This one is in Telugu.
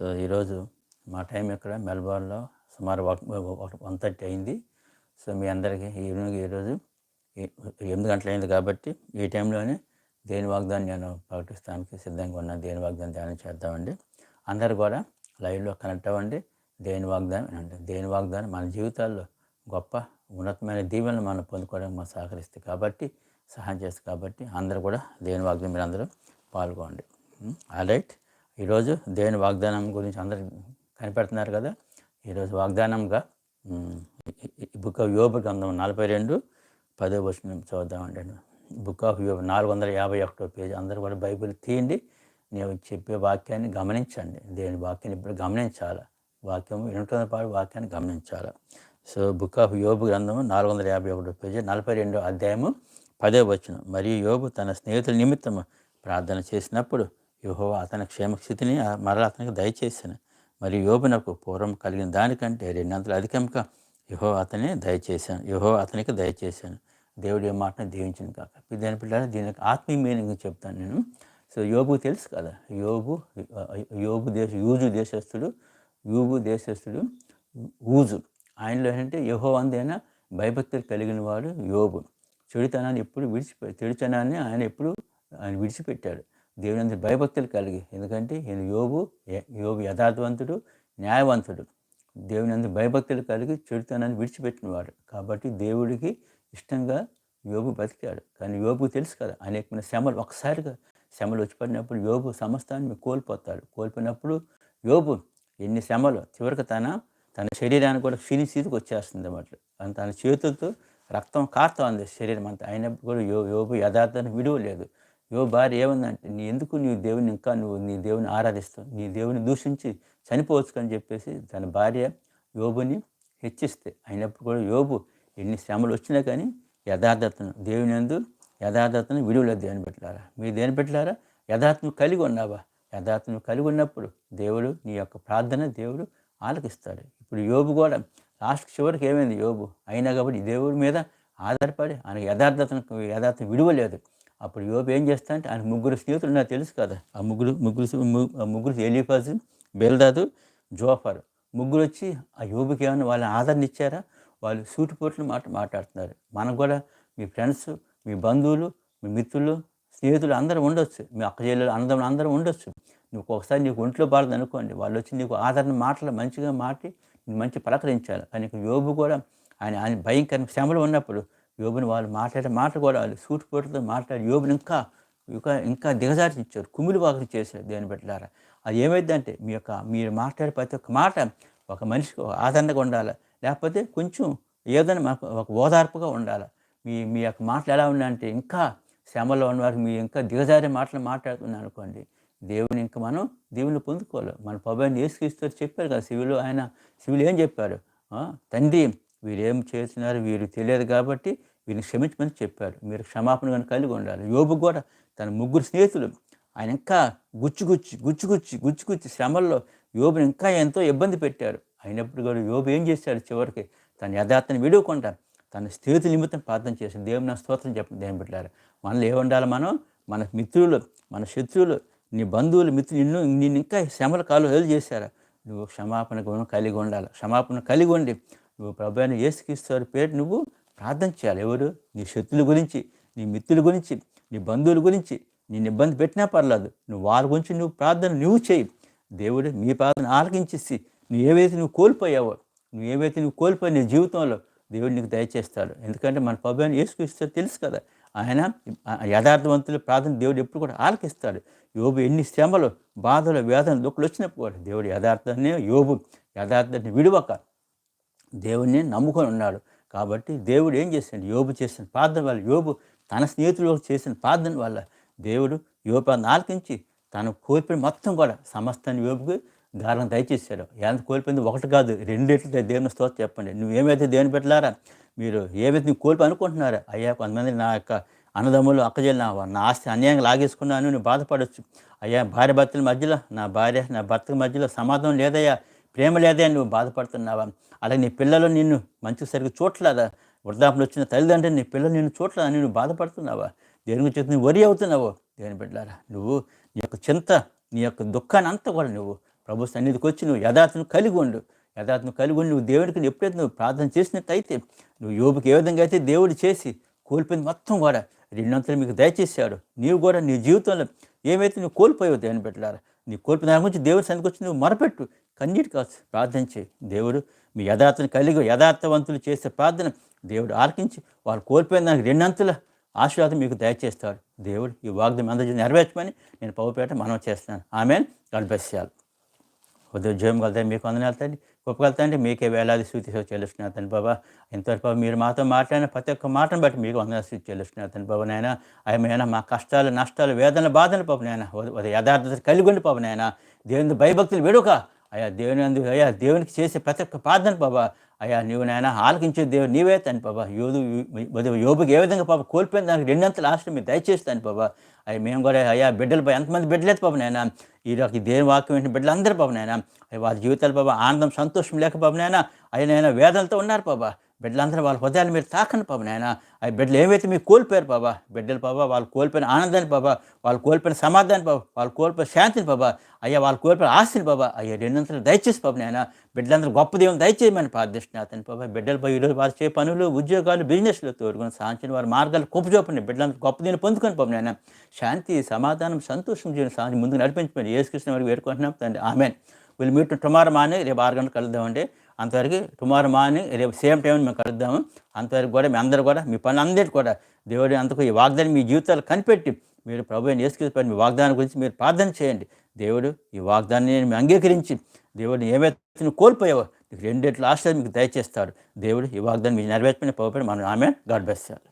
సో ఈరోజు మా టైం ఇక్కడ మెల్బోర్న్లో సుమారు వన్ థర్టీ అయింది. సో మీ అందరికీ ఈవినింగ్ ఈరోజు ఎనిమిది గంటలు అయింది కాబట్టి ఈ టైంలోనే దేని వాగ్దాన్ని నేను ప్రకటిస్తానికి సిద్ధంగా ఉన్నాను దేని వాగ్దానం ధ్యానం చేద్దామండి. అందరు కూడా లైవ్లో కనెక్ట్ అవ్వండి. దేని వాగ్దానం వినండి దేని వాగ్దానం మన జీవితాల్లో గొప్ప ఉన్నతమైన దీవెనలు మనం పొందుకోవడానికి మనం సహకరిస్తుంది కాబట్టి సహాయం చేస్తుంది కాబట్టి అందరూ కూడా దేని వాగ్దానం మీరు అందరూ పాల్గొండి రైట్. ఈరోజు దేని వాగ్దానం గురించి అందరు కనిపెడుతున్నారు కదా. ఈరోజు వాగ్దానంగా బుక్ ఆఫ్ యోబు గ్రంథం నలభై రెండు పదో వచ్చిన చూద్దామండి బుక్ ఆఫ్ యోబు నాలుగు వందల యాభై ఒకటో పేజీ అందరూ కూడా బైబిల్ తీయండి. నేను చెప్పే వాక్యాన్ని గమనించండి. దేని వాక్యాన్ని ఇప్పుడు గమనించాలి? వాక్యం వినటంతో పాటు వాక్యాన్ని గమనించాలి? సో బుక్ ఆఫ్ యోబు గ్రంథం నాలుగు వందల యాభై ఒకటో పేజీ నలభై రెండో అధ్యాయము పదో వచ్చిన మరియు యోబు తన స్నేహితుల నిమిత్తం ప్రార్థన చేసినప్పుడు యెహోవా అతని క్షేమస్థితిని మరలా అతనికి దయచేసిన మరియు యోబునకు పూర్వం కలిగిన దానికంటే రెండంతలు అధికంగా యహో అతని దయచేశాను. యహో అతనికి దయచేశాను. దేవుడి ఏ మాటను దీవించింది కాక దాని పిల్లలు దీనికి ఆత్మీయ మీనింగ్ చెప్తాను నేను. సో యోబు తెలుసు కదా యోబు యోబు దేశ యూజు దేశస్థుడు యూబు దేశస్థుడు ఊజు. ఆయనలో ఏంటంటే యహో అందేనా భయభక్తులు కలిగిన వాడు యోబు. చెడుతనాన్ని ఎప్పుడు విడిచిపె చెడుతనాన్ని ఆయన ఎప్పుడు ఆయన విడిచిపెట్టాడు. దేవుని అందరి భయభక్తులు కలిగి. ఎందుకంటే ఈయన యోగు యోగు యథార్థవంతుడు న్యాయవంతుడు. దేవుని అందరి భయభక్తులు కలిగి చెడుతనాన్ని విడిచిపెట్టినవాడు. కాబట్టి దేవుడికి ఇష్టంగా యోగు బతికాడు. కానీ యోగు తెలుసు కదా అనేకమైన శ్రమలు. ఒకసారిగా శ్రమలు వచ్చి పడినప్పుడు యోగు సమస్తాన్ని కోల్పోతాడు. కోల్పోయినప్పుడు యోగు ఎన్ని శ్రమలు చివరికి తన తన శరీరానికి కూడా క్షీణిస్థితికి వచ్చేస్తుంది అన్నమాట. తన చేతులతో రక్తం కారుతా శరీరం అంతా. అయినప్పుడు కూడా యో యోగు యథార్థాన్ని విడువ లేదు యో భార్య ఏమందంటే నీ ఎందుకు నీ దేవుని ఇంకా నువ్వు నీ దేవుని ఆరాధిస్తావు? నీ దేవుని దూషించి చనిపోవచ్చు అని చెప్పేసి తన భార్య యోబుని హెచ్చిస్తే. అయినప్పుడు కూడా యోబు ఎన్ని శ్రమలు వచ్చినా కానీ యథార్థతను దేవుని ఎందు యథార్థతను విడువలేదు దేవుని పెట్టారా మీరు దేని పెట్టారా యథార్థను కలిగి ఉన్నావా? యథార్థను కలిగి ఉన్నప్పుడు దేవుడు నీ యొక్క ప్రార్థన దేవుడు ఆలకిస్తాడు. ఇప్పుడు యోబు కూడా లాస్ట్ చివరికి ఏమైంది యోబు? అయినా కాబట్టి దేవుడి మీద ఆధారపడి ఆయన యథార్థతను యథార్థం విడువలేదు. అప్పుడు యోబు ఏం చేస్తా అంటే ఆయన ముగ్గురు స్నేహితులు నాకు తెలుసు కదా ఆ ముగ్గురు ముగ్గురు ఆ ముగ్గురు ఎలిఫాజు బెల్దాదు జోఫర్. ముగ్గురు వచ్చి ఆ యోబుకి ఏమైనా వాళ్ళని ఆదరణ ఇచ్చారా? వాళ్ళు సూటిపోట్లు మాట మాట్లాడుతున్నారు. మనకు కూడా మీ ఫ్రెండ్స్ మీ బంధువులు మీ మిత్రులు స్నేహితులు అందరూ ఉండొచ్చు. మీ అక్క చెల్లెలు అందరం అందరూ ఉండొచ్చు. నువ్వు ఒకసారి నీకు ఒంట్లో బాధ అనుకోండి వాళ్ళు వచ్చి నీకు ఆదరణ మాటలు మంచిగా మాటి మంచి పలకరించాలి. కానీ యోబు కూడా ఆయన ఆయన భయంకర శ్రమలు ఉన్నప్పుడు యోబుని వాళ్ళు మాట్లాడే మాట కూడా వాళ్ళు సూటిపోటుతో మాట్లాడి యోబుని ఇంకా ఇంకా ఇంకా దిగజార్చిచ్చారు కుమిలి వాకలు చేశారు దేని పెట్టారా అది ఏమైందంటే మీ యొక్క మీరు మాట్లాడే ప్రతి ఒక్క మాట ఒక మనిషికి ఆదరణగా ఉండాలి? లేకపోతే కొంచెం ఏదైనా మాకు ఒక ఓదార్పుగా ఉండాలి? మీ మీ యొక్క మాటలు ఎలా ఉన్నాయంటే ఇంకా శ్రమలో ఉన్నవారికి మీ ఇంకా దిగజారే మాటలు మాట్లాడుతున్నాను అనుకోండి. దేవుని ఇంకా మనం దేవుని పొందుకోవాలి. మన పబాయిని ఏసుక్రీస్తూ చెప్పారు కదా శివులు ఆయన శివులు ఏం చెప్పారు? తండ్రి వీరేం చేస్తున్నారు వీరు తెలియదు కాబట్టి వీరిని క్షమించమని చెప్పారు మీరు క్షమాపణ కలిగి ఉండాలి. యోబు కూడా తన ముగ్గురు స్నేహితులు. ఆయన ఇంకా గుచ్చుగుచ్చి గుచ్చుగుచ్చి గుచ్చుగుచ్చి శ్రమల్లో యోబుని ఇంకా ఎంతో ఇబ్బంది పెట్టారు. అయినప్పుడు కూడా యోబు ఏం చేశాడు? చివరికి తన యథార్థని విడువకుండా తన స్నేహితుల నిమిత్తం ప్రార్థన చేసి దేవుని నా స్తోత్రం చెప్పండి దేవుని పెట్టారు మనలో ఏ ఉండాలి మనం? మన మిత్రులు మన శత్రువులు నీ బంధువులు మిత్రులు నిన్ను నిన్ను ఇంకా శ్రమల కాలు చేశారు చేశారా. నువ్వు క్షమాపణ గుణం కలిగి ఉండాలి. క్షమాపణ కలిగి ఉండి నువ్వు ప్రభాని ఏసుకిస్తారు పేరు నువ్వు ప్రార్థన చేయాలి. ఎవరు? నీ శత్రుల గురించి నీ మిత్రుల గురించి నీ బంధువుల గురించి నేను ఇబ్బంది పెట్టినా పర్లేదు. నువ్వు వాళ్ళ గురించి నువ్వు ప్రార్థన నువ్వు చేయి. దేవుడు మీ ప్రార్థన ఆలకించేసి నువ్వు ఏవైతే నువ్వు కోల్పోయావో నువ్వు ఏవైతే నువ్వు కోల్పోయి నీ జీవితంలో దేవుడు నీకు దయచేస్తాడు. ఎందుకంటే మన పబ్బాని ఏసుకిస్తాడు తెలుసు కదా ఆయన యథార్థవంతులు ప్రార్థన దేవుడు ఎప్పుడు కూడా ఆలకిస్తాడు. యోబు ఎన్ని శ్రమలు బాధలు వేదనలు దుఃఖలు వచ్చినప్పుడు కూడా దేవుడు యథార్థాన్ని యోబు యథార్థాన్ని విడువక దేవుణ్ణి నమ్ముకొని ఉన్నాడు. కాబట్టి దేవుడు ఏం చేశాడు? యోబు చేసిన ప్రార్థన వల్ల యోబు తన స్నేహితులకు చేసిన ప్రార్థన వల్ల దేవుడు యోపాన్ని ఆలకించి తను కోల్పోయిన మొత్తం కూడా సమస్తాన్ని యోపుకి దారం దయచేశాడు. ఎంత కోల్పోయింది? ఒకటి కాదు రెండేట్లు దేవుని స్తోత్రం చెప్పండి. నువ్వు ఏమైతే దేవుని పెట్టలారా మీరు ఏమైతే నువ్వు కోల్పోయి అనుకుంటున్నారా అయ్యా కొంతమంది నా యొక్క అన్నదమ్ములు అక్కజల్లి నా నా ఆస్తి అన్యాయంగా లాగేసుకున్నాను నువ్వు బాధపడవచ్చు అయ్యా భార్య భర్తల మధ్యలో నా భార్య నా భర్త మధ్యలో సమాధానం లేదయ్యా. ప్రేమ లేదయ్యా నువ్వు బాధపడుతున్నావా? అలాగే నీ పిల్లలు నిన్ను మంచి సరిగ్గా చూడలేదా వృద్ధాపులు వచ్చిన తల్లిదండ్రులు నీ పిల్లలు నిన్ను చూడలేదా నువ్వు బాధపడుతున్నావా? దేని గురించి నువ్వు వరి అవుతున్నావు? దేని బిడ్డారా నువ్వు నీ యొక్క చింత నీ యొక్క దుఃఖాన్ని అంతా కూడా నువ్వు ప్రభు సన్నిధికి వచ్చి నువ్వు యథార్థను కలిగి ఉండు. యథార్థను కలిగి ఉండి నువ్వు దేవుడికి ఎప్పుడైతే నువ్వు ప్రార్థన చేసినట్టయితే నువ్వు యోబుకి ఏ విధంగా అయితే దేవుడు చేసి కోల్పోయింది మొత్తం కూడా రెండంతలు మీకు దయచేశాడు. నీవు కూడా నీ జీవితంలో ఏమైతే నువ్వు కోల్పోయావు దేవుని పెట్టారా నీ కోల్పోయిన దాని గురించి దేవుడి సన్నిధికి వచ్చి నువ్వు మరపెట్టు. కన్నీటి కాదు ప్రార్థన చేయి. దేవుడు మీ యథార్థను కలిగి యథార్థవంతులు చేసే ప్రార్థన దేవుడు ఆలకించి వాళ్ళు కోల్పోయిన దానికి రెండంతుల ఆశీర్వాదం మీకు దయచేస్తాడు. దేవుడు ఈ వాగ్దం అందజేసి నెరవేర్చమని నేను పౌపేట మనం చేస్తున్నాను. ఆమె గల్బెస్యాలు ఉద్యోగం కలుతాయి మీకు వందనాలు తండ్రి. గొప్పగలుగుతాండి మీకే వేలాది స్థుతి చెల్లిస్తున్నారు తండ్రి బాబా. ఇంతవరకు బాబా మీరు మాతో మాట్లాడిన ప్రతి ఒక్క మాటను బట్టి మీకు వందన స్థుతి చెల్లిస్తున్నారు తండ్రి బాబా నాయన. అయమైనా మా కష్టాలు నష్టాలు వేదన బాధలు పాప నాయన. యథార్థత కలిగి ఉండి పాప నాయన. దేవుని భయభక్తులు వెడుక అయ్యా దేవుని అందు అయ్యా దేవునికి చేసే ప్రతి ఒక్క ప్రార్థన బాబా. అయ్యా నీవు నాయన ఆలకించే దేవుడు నీవే తండ్రి బాబా. యోధు యోబుకి ఏ విధంగా పాప కోల్పోయిన దానికి రెండంతలు ఆశ్రయం మీరు దయచేస్తాను బాబా. అయ్యా మేము కూడా అయ్యా బిడ్డలపై ఎంతమంది బిడ్డలేదు పాప నాయన. ఈ యొక్క దేని వాక్యం ఏంటి బిడ్డలు అందరూ పాప నాయన. అయ్యా వారి జీవితాలు బాబా ఆనందం సంతోషం లేక పాప నాయన. అయ్యా వేదనతో ఉన్నారు బాబా. బిడ్డలందరూ వాళ్ళ హృదయాలు మీరు తాకండి పాప నాయన. ఆ బిడ్డలు ఏమైతే మీరు కోల్పోయారు బాబా బిడ్డలు బాబా వాళ్ళు కోల్పోయిన ఆనందాన్ని బాబా వాళ్ళు కోల్పోయిన సమాధానం బాబా వాళ్ళు కోల్పోయిన శాంతిని బాబా అయ్యా వాళ్ళు కోల్పోయిన ఆస్తిని బాబా అయ్యా రెండంతలు దయచేసి బాబు నాయన బిడ్డలందరూ గొప్ప దేవుని దయచేయమని ప్రార్థిస్తున్నా అతని బాబా. బిడ్డలపై ఈరోజు వారు చే పనులు ఉద్యోగాలు బిజినెస్లు తోడుకొని సాధించిన వారి మార్గాలు కుప్పచూపండి. బిడ్డలందరూ గొప్ప దేవుని పొందుకొని పాప నాయన శాంతి సమాధానం సంతోషం చేయని సాధి ముందుకు నడిపించమని ఏసుకృష్ణ వారికి వేడుకుంటున్నాం. తండ్రి ఆమెన్. వీళ్ళు మీట్ టుమారో మానే రేపు ఆరు గంటలు కలుద్దామండి. అంతవరకు టుమారో మార్నింగ్ రేపు సేమ్ టైం మేము కలుద్దాము. అంతవరకు కూడా మీ అందరూ కూడా మీ పని అందరికీ కూడా దేవుడి అంతకు ఈ వాగ్దానం మీ జీవితాలు కనిపెట్టి మీరు ప్రభు నేర్చుకుని మీ వాగ్దానం గురించి మీరు ప్రార్థన చేయండి. దేవుడు ఈ వాగ్దాన్ని మేము అంగీకరించి దేవుడిని ఏమైతే కోల్పోయావో నీకు రెండేట్ల ఆశ్రయం మీకు దయచేస్తాడు. దేవుడు ఈ వాగ్దాన్ని మీరు నెరవేర్చుకునే పోపడి మనం ఆమె గాడ్ బెస్ట్